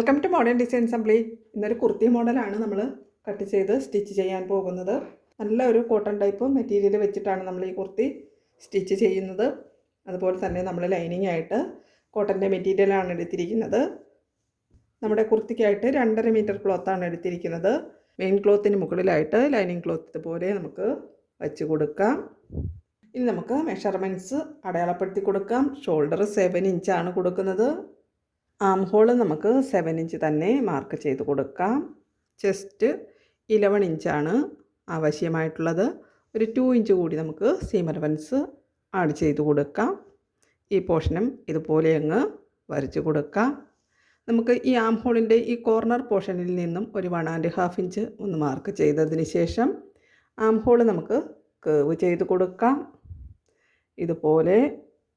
Welcome to modern design assembly ഇന്നൊരു കുർത്തി മോഡലാണ് നമ്മൾ കട്ട് ചെയ്ത് സ്റ്റിച്ച് ചെയ്യാൻ പോകുന്നത്. നല്ല ഒരു കോട്ടൺ ടൈപ്പ് മെറ്റീരിയൽ വെച്ചിട്ടാണ് നമ്മൾ ഈ കുർത്തി സ്റ്റിച്ച് ചെയ്യുന്നത്. അതുപോലെ തന്നെ നമ്മൾ ലൈനിങ് ആയിട്ട് കോട്ടന്റെ മെറ്റീരിയലാണ് എടുത്തിരിക്കുന്നത്. നമ്മുടെ കുർത്തിക്കായിട്ട് രണ്ടര മീറ്റർ ക്ലോത്താണ് എടുത്തിരിക്കുന്നത്. മെയിൻ ക്ലോത്തിന് മുകളിലായിട്ട് ലൈനിങ് ക്ലോത്ത് ഇതുപോലെ നമുക്ക് വച്ച് കൊടുക്കാം. ഇനി നമുക്ക് മെഷർമെന്റ്സ് അടയാളപ്പെടുത്തി കൊടുക്കാം. ഷോൾഡർ സെവൻ ഇഞ്ചാണ് കൊടുക്കുന്നത്. ആം ഹോൾ നമുക്ക് സെവൻ ഇഞ്ച് തന്നെ മാർക്ക് ചെയ്ത് കൊടുക്കാം. ചെസ്റ്റ് ഇലവൺ ഇഞ്ചാണ് ആവശ്യമായിട്ടുള്ളത്. ഒരു ടു ഇഞ്ച് കൂടി നമുക്ക് സീം അലവൻസ് ആഡ് ചെയ്ത് കൊടുക്കാം. ഈ പോർഷനും ഇതുപോലെ അങ്ങ് വരച്ച് കൊടുക്കാം. നമുക്ക് ഈ ആം ഹോളിന്റെ ഈ കോർണർ പോർഷനിൽ നിന്നും ഒരു വൺ ആൻഡ് ഹാഫ് ഇഞ്ച് ഒന്ന് മാർക്ക് ചെയ്തതിന് ശേഷം ആം ഹോൾ നമുക്ക് കേവ് ചെയ്ത് കൊടുക്കാം. ഇതുപോലെ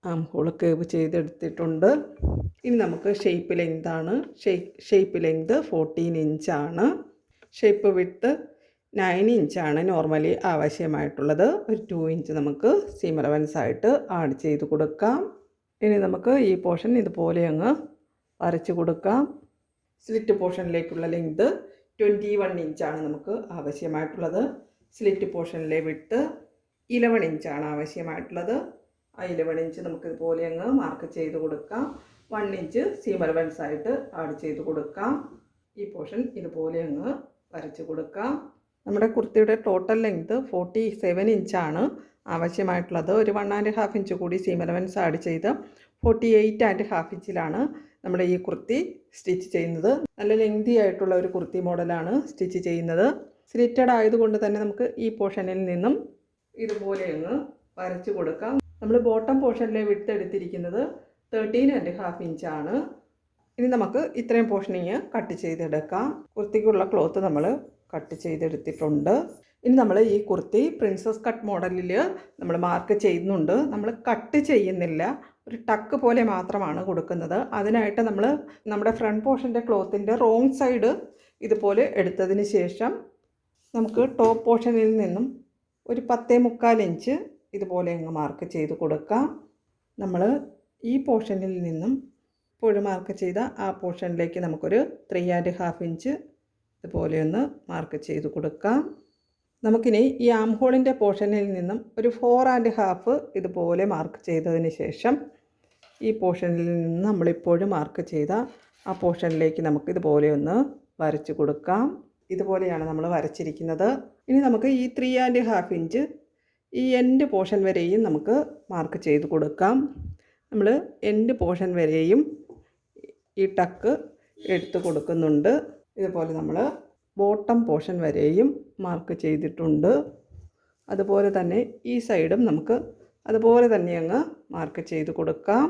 ആം ഹോൾ കേവ് ചെയ്തെടുത്തിട്ടുണ്ട്. ഇനി നമുക്ക് ഷേപ്പ് ലെങ്താണ് ഷേപ്പ് ലെങ്ത് ഫോർട്ടീൻ ഇഞ്ചാണ് ഷേപ്പ് വിട്ട് നയൻ ഇഞ്ചാണ് നോർമലി ആവശ്യമായിട്ടുള്ളത്. ഒരു ടു ഇഞ്ച് നമുക്ക് സീം ആയിട്ട് ആഡ് ചെയ്ത് കൊടുക്കാം. ഇനി നമുക്ക് ഈ പോർഷൻ ഇതുപോലെ അങ്ങ് വരച്ച് കൊടുക്കാം. സ്ലിറ്റ് പോർഷനിലേക്കുള്ള ലെങ്ത് ട്വന്റി വൺ ഇഞ്ചാണ് നമുക്ക് ആവശ്യമായിട്ടുള്ളത്. സ്ലിറ്റ് പോർഷനിലെ വിട്ട് ഇലവൺ ഇഞ്ചാണ് ആവശ്യമായിട്ടുള്ളത്. ആ ഇലവൺ ഇഞ്ച് നമുക്ക് ഇതുപോലെ അങ്ങ് മാർക്ക് ചെയ്ത് കൊടുക്കാം. വൺ ഇഞ്ച് സീം അലവൻസ് ആയിട്ട് ആഡ് ചെയ്ത് കൊടുക്കാം. ഈ പോർഷൻ ഇതുപോലെ അങ്ങ് വരച്ച് കൊടുക്കാം. നമ്മുടെ കുർത്തിയുടെ ടോട്ടൽ ലെങ്ത് ഫോർട്ടി സെവൻ ഇഞ്ചാണ് ആവശ്യമായിട്ടുള്ളത് ഒരു വൺ ആൻഡ് ഹാഫ് ഇഞ്ച് കൂടി സീം അലവൻസ് ആഡ് ചെയ്ത് ഫോർട്ടി എയ്റ്റ് ആൻഡ് ഹാഫ് ഇഞ്ചിലാണ് നമ്മുടെ ഈ കുർത്തി സ്റ്റിച്ച് ചെയ്യുന്നത്. നല്ല ലെങ്തി ആയിട്ടുള്ള ഒരു കുർത്തി മോഡലാണ് സ്റ്റിച്ച് ചെയ്യുന്നത്. സ്ലിറ്റഡ് ആയതുകൊണ്ട് തന്നെ നമുക്ക് ഈ പോർഷനിൽ നിന്നും ഇതുപോലെ അങ്ങ് വരച്ച് കൊടുക്കാം. നമ്മൾ ബോട്ടം പോർഷനിലെ വിട്ട് എടുത്തിരിക്കുന്നത് തേർട്ടീൻ ആൻഡ് ഹാഫ് ഇഞ്ചാണ് ഇനി നമുക്ക് ഇത്രയും പോർഷനിങ് കട്ട് ചെയ്തെടുക്കാം. കുർത്തിക്കുള്ള ക്ലോത്ത് നമ്മൾ കട്ട് ചെയ്തെടുത്തിട്ടുണ്ട്. ഇനി നമ്മൾ ഈ കുർത്തി പ്രിൻസസ് കട്ട് മോഡലിൽ നമ്മൾ മാർക്ക് ചെയ്യുന്നുണ്ട്. നമ്മൾ കട്ട് ചെയ്യുന്നില്ല. ഒരു ടക്ക് പോലെ മാത്രമാണ് കൊടുക്കുന്നത്. അതിനായിട്ട് നമ്മൾ നമ്മുടെ ഫ്രണ്ട് പോർഷന്റെ ക്ലോത്തിന്റെ റോങ് സൈഡ് ഇതുപോലെ എടുത്തതിന് ശേഷം നമുക്ക് ടോപ്പ് പോർഷനിൽ നിന്നും ഒരു പത്തേ മുക്കാൽ ഇഞ്ച് ഇതുപോലെ അങ്ങ് മാർക്ക് ചെയ്ത് കൊടുക്കാം. നമ്മൾ ഈ പോർഷനിൽ നിന്നും പുഴു മാർക്ക് ചെയ്ത ആ പോർഷനിലേക്ക് നമുക്കൊരു ത്രീ ആൻഡ് ഹാഫ് ഇഞ്ച് ഇതുപോലെ ഒന്ന് മാർക്ക് ചെയ്ത് കൊടുക്കാം. നമുക്കിനി ഈ ആം ഹോളിന്റെ പോർഷനിൽ നിന്നും ഒരു ഫോർ ആൻഡ് ഹാഫ് ഇതുപോലെ മാർക്ക് ചെയ്തതിന് ശേഷം ഈ പോർഷനിൽ നിന്ന് നമ്മളിപ്പോഴും മാർക്ക് ചെയ്ത ആ പോർഷനിലേക്ക് നമുക്ക് ഇതുപോലെ ഒന്ന് വരച്ച് കൊടുക്കാം. ഇതുപോലെയാണ് നമ്മൾ വരച്ചിരിക്കുന്നത്. ഇനി നമുക്ക് ഈ ത്രീ ആൻഡ് ഹാഫ് ഇഞ്ച് ഈ എൻഡ് പോർഷൻ വരെയും നമുക്ക് മാർക്ക് ചെയ്ത് കൊടുക്കാം. നമ്മൾ എൻഡ് പോർഷൻ വരെയും ഈ ടക്ക് എടുത്ത് കൊടുക്കുന്നുണ്ട്. ഇതുപോലെ നമ്മൾ ബോട്ടം പോർഷൻ വരെയും മാർക്ക് ചെയ്തിട്ടുണ്ട്. അതുപോലെ തന്നെ ഈ സൈഡും നമുക്ക് അതുപോലെ തന്നെ അങ്ങ് മാർക്ക് ചെയ്ത് കൊടുക്കാം.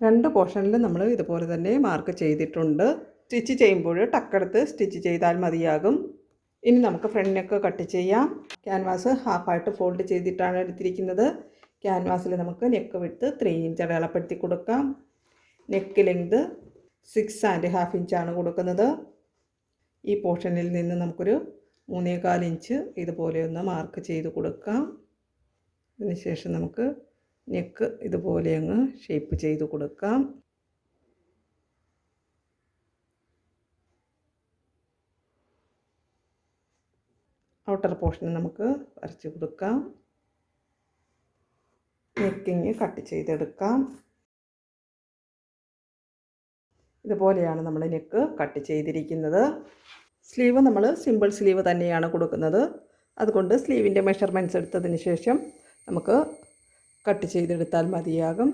രണ്ട് പോർഷനിലും നമ്മൾ ഇതുപോലെ തന്നെ മാർക്ക് ചെയ്തിട്ടുണ്ട്. സ്റ്റിച്ച് ചെയ്യുമ്പോൾ ടക്കെടുത്ത് സ്റ്റിച്ച് ചെയ്താൽ മതിയാകും. ഇനി നമുക്ക് ഫ്രണ്ട് നെക്ക് കട്ട് ചെയ്യാം. ക്യാൻവാസ് ഹാഫായിട്ട് ഫോൾഡ് ചെയ്തിട്ടാണ് എടുത്തിരിക്കുന്നത്. ക്യാൻവാസിൽ നമുക്ക് നെക്ക് വിട്ട് ത്രീ ഇഞ്ച് അടയാളപ്പെടുത്തി കൊടുക്കാം. Neck length six and half ഇഞ്ചാണ് കൊടുക്കുന്നത്. ഈ പോർഷനിൽ നിന്ന് നമുക്കൊരു മൂന്നേകാൽ ഇഞ്ച് ഇതുപോലെ ഒന്ന് മാർക്ക് ചെയ്ത് കൊടുക്കാം. അതിനുശേഷം നമുക്ക് നെക്ക് ഇതുപോലെ അങ്ങ് ഷേപ്പ് ചെയ്ത് കൊടുക്കാം. ഔട്ടർ പോർഷൻ നമുക്ക് വരച്ച് കൊടുക്കാം. നെക്കിങ് കട്ട് ചെയ്തെടുക്കാം. ഇതുപോലെയാണ് നമ്മൾ നെക്ക് കട്ട് ചെയ്തിരിക്കുന്നത്. സ്ലീവ് നമ്മൾ സിമ്പിൾ സ്ലീവ് തന്നെയാണ് കൊടുക്കുന്നത്. അതുകൊണ്ട് സ്ലീവിന്റെ മെഷർമെന്റ്സ് എടുത്തതിന് ശേഷം നമുക്ക് കട്ട് ചെയ്തെടുത്താൽ മതിയാകും.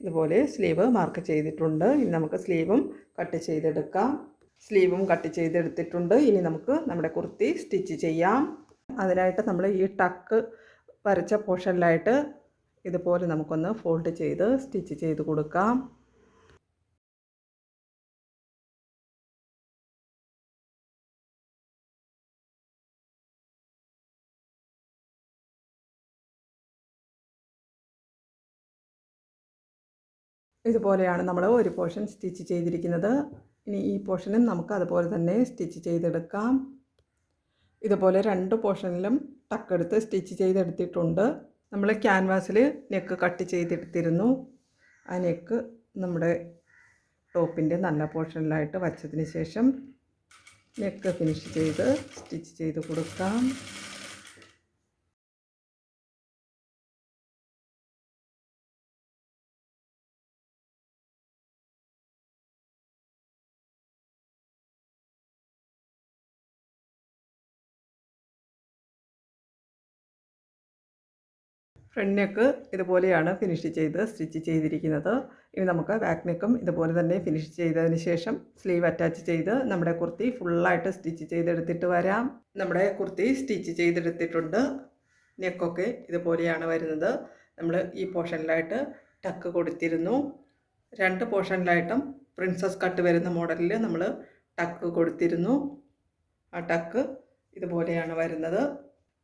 ഇതുപോലെ സ്ലീവ് മാർക്ക് ചെയ്തിട്ടുണ്ട്. ഇനി നമുക്ക് സ്ലീവും കട്ട് ചെയ്തെടുക്കാം. സ്ലീവും കട്ട് ചെയ്തെടുത്തിട്ടുണ്ട്. ഇനി നമുക്ക് നമ്മുടെ കുർത്തി സ്റ്റിച്ച് ചെയ്യാം. അതിനായിട്ട് നമ്മൾ ഈ ടക്ക് വരച്ച പോർഷനിലായിട്ട് ഇതുപോലെ നമുക്കൊന്ന് ഫോൾഡ് ചെയ്ത് സ്റ്റിച്ച് ചെയ്ത് കൊടുക്കാം. ഇതുപോലെയാണ് നമ്മൾ ഒരു പോർഷൻ സ്റ്റിച്ച് ചെയ്തിരിക്കുന്നത്. ഇനി ഈ പോർഷനും നമുക്ക് അതുപോലെ തന്നെ സ്റ്റിച്ച് ചെയ്തെടുക്കാം. ഇതുപോലെ രണ്ട് പോർഷനിലും ടക്കെടുത്ത് സ്റ്റിച്ച് ചെയ്തെടുത്തിട്ടുണ്ട്. നമ്മൾ ക്യാൻവാസിൽ നെക്ക് കട്ട് ചെയ്തെടുത്തിരുന്നു ആ നെക്ക് നമ്മുടെ ടോപ്പിന്റെ നല്ല പോർഷനിലായിട്ട് വച്ചതിന് ശേഷം നെക്ക് ഫിനിഷ് ചെയ്ത് സ്റ്റിച്ച് ചെയ്ത് കൊടുക്കാം. ഫ്രണ്ട് നെക്ക് ഇതുപോലെയാണ് ഫിനിഷ് ചെയ്ത് സ്റ്റിച്ച് ചെയ്തിരിക്കുന്നത്. ഇനി നമുക്ക് ബാക്ക് നെക്കും ഇതുപോലെ തന്നെ ഫിനിഷ് ചെയ്തതിന് ശേഷം സ്ലീവ് അറ്റാച്ച് ചെയ്ത് നമ്മുടെ കുർത്തി ഫുള്ളായിട്ട് സ്റ്റിച്ച് ചെയ്തെടുത്തിട്ട് വരാം. നമ്മുടെ കുർത്തി സ്റ്റിച്ച് ചെയ്തെടുത്തിട്ടുണ്ട്. നെക്കൊക്കെ ഇതുപോലെയാണ് വരുന്നത്. നമ്മൾ ഈ പോർഷനിലായിട്ട് ടക്ക് കൊടുത്തിരുന്നു. രണ്ട് പോർഷനിലായിട്ടും പ്രിൻസസ് കട്ട് വരുന്ന മോഡലിൽ നമ്മൾ ടക്ക് കൊടുത്തിരുന്നു. ആ ടക്ക് ഇതുപോലെയാണ് വരുന്നത്.